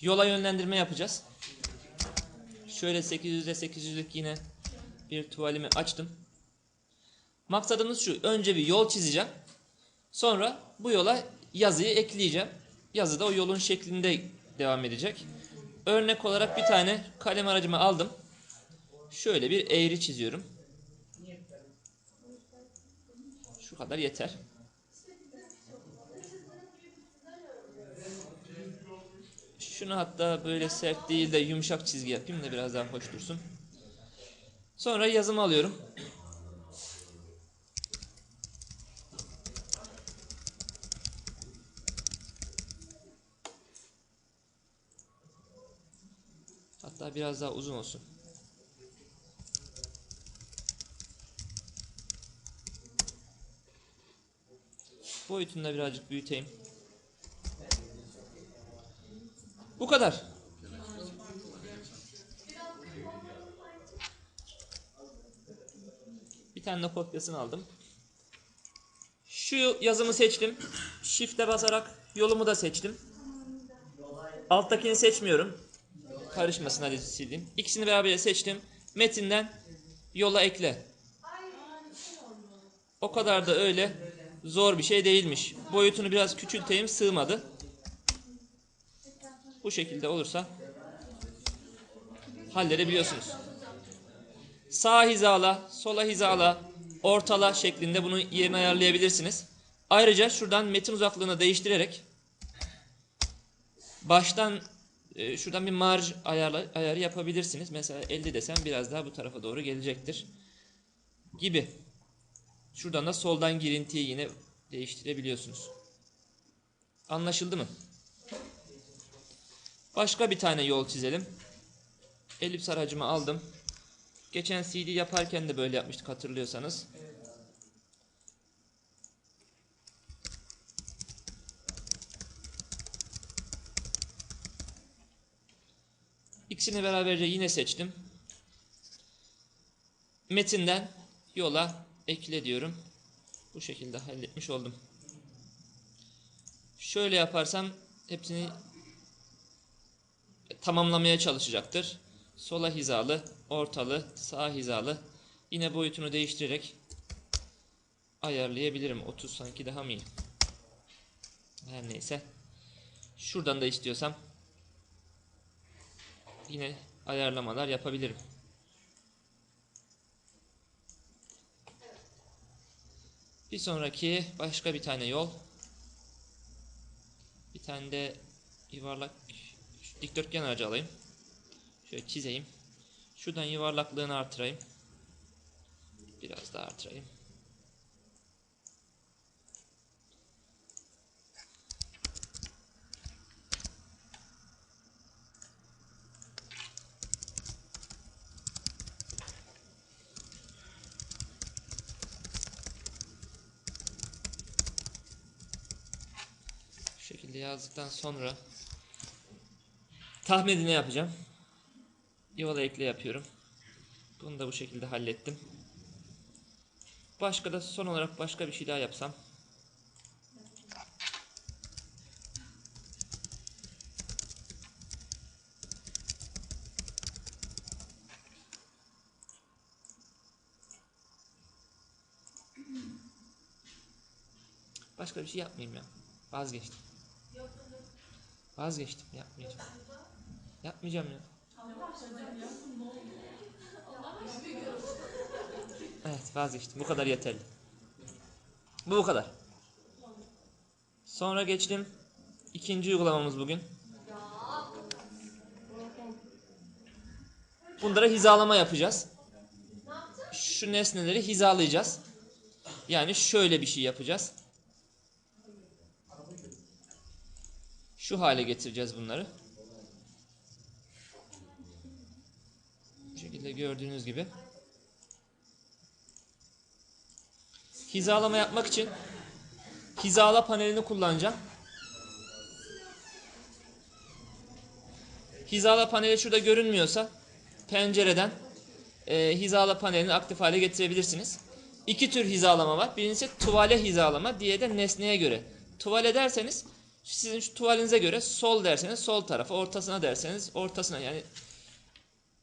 yola yönlendirme yapacağız. Şöyle 800'e 800'lük yine bir tuvalimi açtım. Maksadımız şu. Önce bir yol çizeceğim. Sonra bu yola yazıyı ekleyeceğim. Yazı da o yolun şeklinde devam edecek. Örnek olarak bir tane kalem aracımı aldım. Şöyle bir eğri çiziyorum. Şu kadar yeter. Şunu hatta böyle sert değil de yumuşak çizgi yapayım da biraz daha hoş dursun. Sonra yazımı alıyorum. Hatta biraz daha uzun olsun. Boyutunu da birazcık büyüteyim. Bu kadar. Bir tane kopyasını aldım. Şu yazımı seçtim. Shift'e basarak yolumu da seçtim. Alttakini seçmiyorum. Karışmasın hadi sileyim. İkisini beraber seçtim. Metinden yola ekle. O kadar da öyle zor bir şey değilmiş. Boyutunu biraz küçülteyim sığmadı. Bu şekilde olursa halledebiliyorsunuz. Sağ hizala, sola hizala, ortala şeklinde bunu yerini ayarlayabilirsiniz. Ayrıca şuradan metin uzaklığını değiştirerek baştan e, şuradan bir marj ayarı yapabilirsiniz. Mesela 50 desem biraz daha bu tarafa doğru gelecektir. Gibi. Şuradan da soldan girintiyi yine değiştirebiliyorsunuz. Anlaşıldı mı? Başka bir tane yol çizelim. Elips aracımı aldım. Geçen CD yaparken de böyle yapmıştık hatırlıyorsanız. İkisini beraberce yine seçtim. Metinden yola ekle diyorum. Bu şekilde halletmiş oldum. Şöyle yaparsam hepsini tamamlamaya çalışacaktır. Sola hizalı, ortalı, sağ hizalı. Yine boyutunu değiştirerek ayarlayabilirim. 30 sanki daha mı iyi? Her neyse. Şuradan da istiyorsam yine ayarlamalar yapabilirim. Bir sonraki başka bir tane yol. Bir tane de yuvarlak dikdörtgen aracı alayım. Şöyle çizeyim. Şuradan yuvarlaklığını artırayım. Biraz daha artırayım. Şu şekilde yazdıktan sonra tahminini yapacağım. Yola ekle yapıyorum. Bunu da bu şekilde hallettim. Başka da son olarak başka bir şey daha yapsam. Başka bir şey yapmayayım ya. Vazgeçtim. Vazgeçtim. Yapmayacağım. Yapmayacağım ya. Evet vazgeçtim. Bu kadar yeterli. Bu kadar. Sonra geçtim. İkinci uygulamamız bugün. Bunlara hizalama yapacağız. Şu nesneleri hizalayacağız. Yani şöyle bir şey yapacağız. Şu hale getireceğiz bunları. Şekilde gördüğünüz gibi. Hizalama yapmak için hizala panelini kullanacağım. Hizala paneli şurada görünmüyorsa pencereden e, hizala panelini aktif hale getirebilirsiniz. İki tür hizalama var. Birincisi tuvale hizalama, diğeri de nesneye göre. Tuvale derseniz Sizin şu tuvalinize göre sol derseniz sol tarafa, ortasına derseniz ortasına yani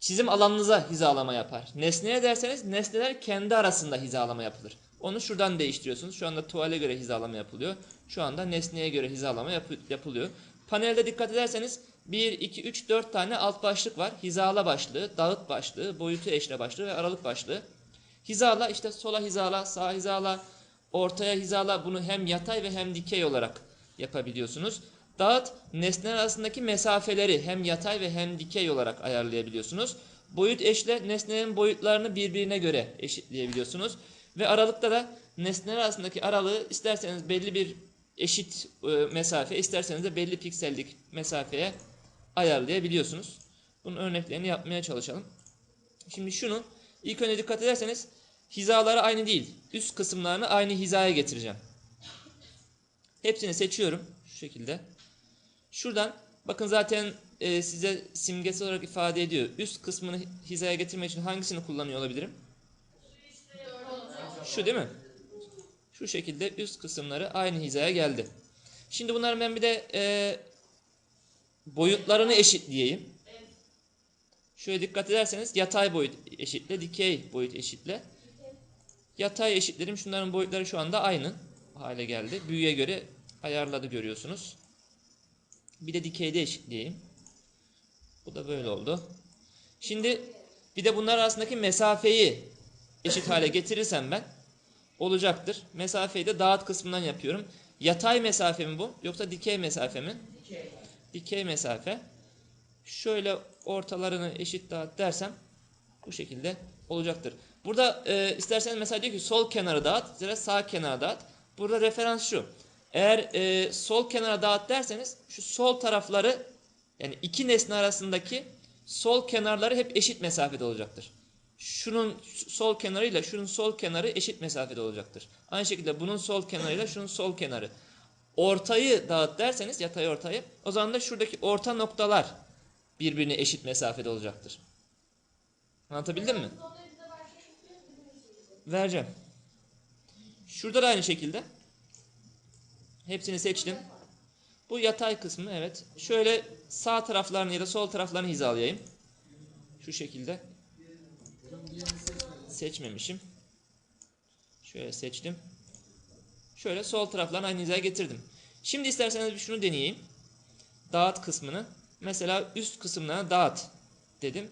çizim alanınıza hizalama yapar. Nesneye derseniz nesneler kendi arasında hizalama yapılır. Onu şuradan değiştiriyorsunuz. Şu anda tuvale göre hizalama yapılıyor. Şu anda nesneye göre hizalama yapı- yapılıyor. Panelde dikkat ederseniz 1, 2, 3, 4 tane alt başlık var. Hizala başlığı, dağıt başlığı, boyutu eşle başlığı ve aralık başlığı. Hizala işte sola hizala, sağa hizala, ortaya hizala bunu hem yatay ve hem dikey olarak yapabiliyorsunuz. Dağıt nesneler arasındaki mesafeleri hem yatay ve hem dikey olarak ayarlayabiliyorsunuz. Boyut eşle nesnelerin boyutlarını birbirine göre eşitleyebiliyorsunuz. Ve aralıkta da nesneler arasındaki aralığı isterseniz belli bir eşit e, mesafe, isterseniz de belli piksellik mesafeye ayarlayabiliyorsunuz. Bunun örneklerini yapmaya çalışalım. Şimdi şunu ilk önce dikkat ederseniz hizaları aynı değil. Üst kısımlarını aynı hizaya getireceğim. Hepsini seçiyorum şu şekilde. Şuradan bakın zaten e, size simgesel olarak ifade ediyor. Üst kısmını hizaya getirmek için hangisini kullanıyor olabilirim? Şu değil mi? Şu şekilde üst kısımları aynı hizaya geldi. Şimdi bunların ben bir de e, boyutlarını eşitleyeyim. Şöyle dikkat ederseniz yatay boyut eşitle, dikey boyut eşitle. Yatay eşitlerim şunların boyutları şu anda aynı hale geldi. Büyüye göre ayarladı görüyorsunuz. Bir de dikeyde eşitleyeyim. Bu da böyle oldu. Şimdi bir de bunlar arasındaki mesafeyi eşit hale getirirsem ben olacaktır. Mesafeyi de dağıt kısmından yapıyorum. Yatay mesafe mi bu yoksa dikey mesafe mi? Dikey. Dikey mesafe. Şöyle ortalarını eşit dağıt dersem bu şekilde olacaktır. Burada e, isterseniz mesela diyor ki sol kenarı dağıt, sağ kenara dağıt. Burada referans şu. Eğer e, sol kenara dağıt derseniz şu sol tarafları yani iki nesne arasındaki sol kenarları hep eşit mesafede olacaktır. Şunun sol kenarıyla şunun sol kenarı eşit mesafede olacaktır. Aynı şekilde bunun sol kenarıyla şunun sol kenarı. Ortayı dağıt derseniz yatay ortayı o zaman da şuradaki orta noktalar birbirine eşit mesafede olacaktır. Anlatabildim mi? Vereceğim. Şurada da aynı şekilde. Hepsini seçtim. Bu yatay kısmı evet. Şöyle sağ taraflarını ya da sol taraflarını hizalayayım. Şu şekilde. Seçmemişim. Şöyle seçtim. Şöyle sol taraflarını aynı hizaya getirdim. Şimdi isterseniz bir şunu deneyeyim. Dağıt kısmını. Mesela üst kısımlarına dağıt dedim.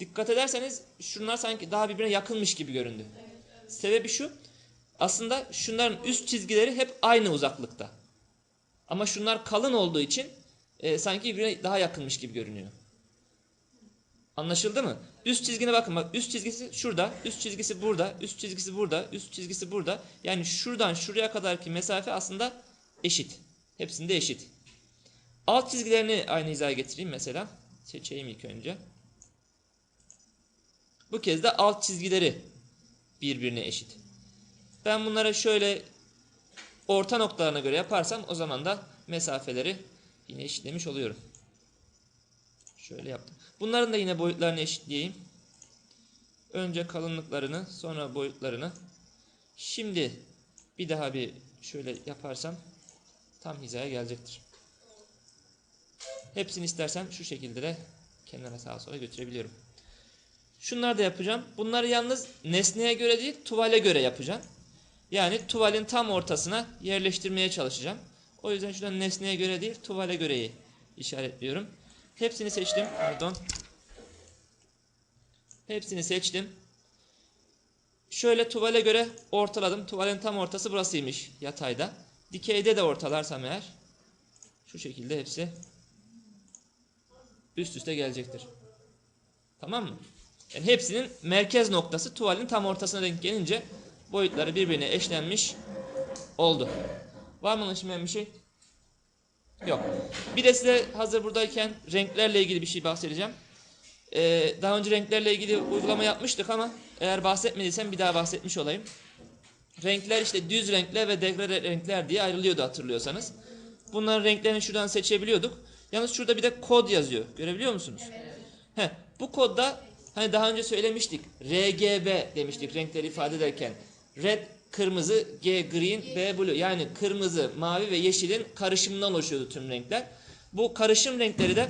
Dikkat ederseniz şunlar sanki daha birbirine yakınmış gibi göründü. Sebebi şu. Aslında şunların üst çizgileri hep aynı uzaklıkta. Ama şunlar kalın olduğu için e, sanki birbirine daha yakınmış gibi görünüyor. Anlaşıldı mı? Üst çizgine bakın bak üst çizgisi şurada, üst çizgisi burada, üst çizgisi burada, üst çizgisi burada. Yani şuradan şuraya kadarki mesafe aslında eşit. Hepsinde eşit. Alt çizgilerini aynı hizaya getireyim mesela. Seçeyim ilk önce. Bu kez de alt çizgileri birbirine eşit. Ben bunları şöyle orta noktalarına göre yaparsam o zaman da mesafeleri yine eşitlemiş oluyorum. Şöyle yaptım. Bunların da yine boyutlarını eşitleyeyim. Önce kalınlıklarını sonra boyutlarını. Şimdi bir daha bir şöyle yaparsam tam hizaya gelecektir. Hepsini istersem şu şekilde de kenara sağa sola götürebiliyorum. Şunları da yapacağım. Bunları yalnız nesneye göre değil tuvale göre yapacağım. Yani tuvalin tam ortasına yerleştirmeye çalışacağım. O yüzden şuradan nesneye göre değil tuvale göreyi işaretliyorum. Hepsini seçtim. Pardon. Hepsini seçtim. Şöyle tuvale göre ortaladım. Tuvalin tam ortası burasıymış yatayda. Dikeyde de ortalarsam eğer şu şekilde hepsi üst üste gelecektir. Tamam mı? Yani hepsinin merkez noktası tuvalin tam ortasına denk gelince boyutları birbirine eşlenmiş oldu. Var mı şimdi bir şey? Yok. Bir de size hazır buradayken renklerle ilgili bir şey bahsedeceğim. Ee, daha önce renklerle ilgili uygulama yapmıştık ama eğer bahsetmediysem bir daha bahsetmiş olayım. Renkler işte düz renkler ve degre renkler diye ayrılıyordu hatırlıyorsanız. Bunların renklerini şuradan seçebiliyorduk. Yalnız şurada bir de kod yazıyor. Görebiliyor musunuz? Heh, bu kodda hani daha önce söylemiştik. RGB demiştik renkleri ifade ederken. Red kırmızı, G green, B blue. Yani kırmızı, mavi ve yeşilin karışımından oluşuyordu tüm renkler. Bu karışım renkleri de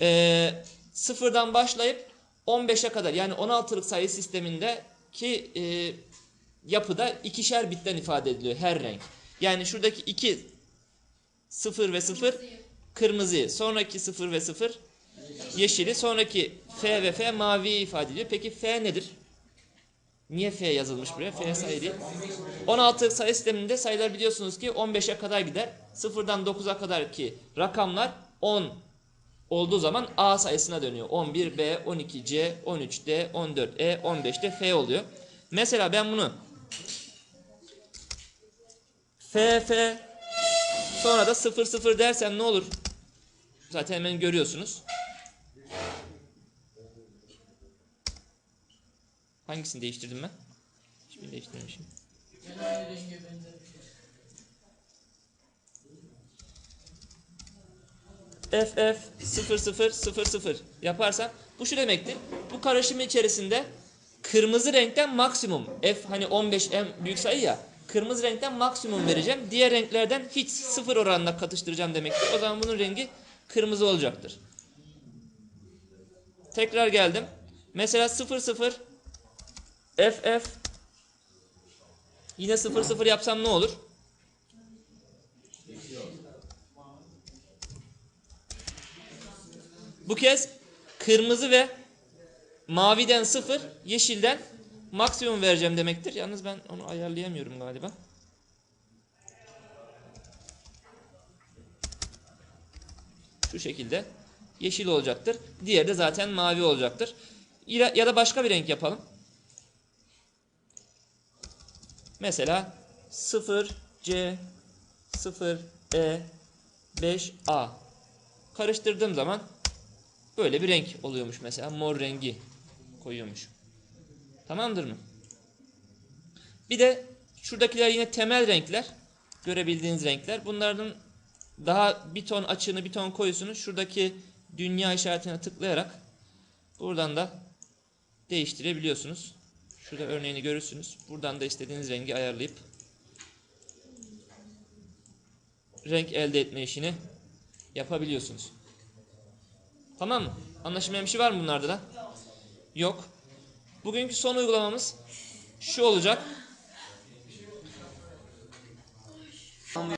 eee, sıfırdan başlayıp 15'e kadar yani 16'lık sayı sistemindeki eee yapıda ikişer bitten ifade ediliyor her renk. Yani şuradaki iki 0 ve 0 kırmızıyı, sonraki 0 ve 0 yeşili, sonraki F ve F maviyi ifade ediyor. Peki F nedir? Niye F yazılmış buraya? F sayı değil. 16 sayı sisteminde sayılar biliyorsunuz ki 15'e kadar gider. 0'dan 9'a kadar ki rakamlar 10 olduğu zaman A sayısına dönüyor. 11B, 12C, 13D, 14E, 15'te F oluyor. Mesela ben bunu F, F sonra da 0, 0 dersem ne olur? Zaten hemen görüyorsunuz. Hangisini değiştirdim ben? Hiçbirini değiştirmemişim. FF 0000 yaparsam bu şu demektir. Bu karışım içerisinde kırmızı renkten maksimum F hani 15 en büyük sayı ya kırmızı renkten maksimum vereceğim. Diğer renklerden hiç sıfır oranla katıştıracağım demektir. O zaman bunun rengi kırmızı olacaktır. Tekrar geldim. Mesela 00 FF yine 00 yapsam ne olur? Bu kez kırmızı ve maviden 0, yeşilden maksimum vereceğim demektir. Yalnız ben onu ayarlayamıyorum galiba. Şu şekilde yeşil olacaktır. Diğeri de zaten mavi olacaktır. Ya da başka bir renk yapalım. Mesela 0C 0E 5A karıştırdığım zaman böyle bir renk oluyormuş mesela mor rengi koyuyormuş. Tamamdır mı? Bir de şuradakiler yine temel renkler. Görebildiğiniz renkler. Bunların daha bir ton açığını bir ton koyusunu şuradaki dünya işaretine tıklayarak buradan da değiştirebiliyorsunuz. Şurada örneğini görürsünüz. Buradan da istediğiniz rengi ayarlayıp renk elde etme işini yapabiliyorsunuz. Tamam mı? Anlaşılmayan bir şey var mı bunlarda da? Yok. Bugünkü son uygulamamız şu olacak.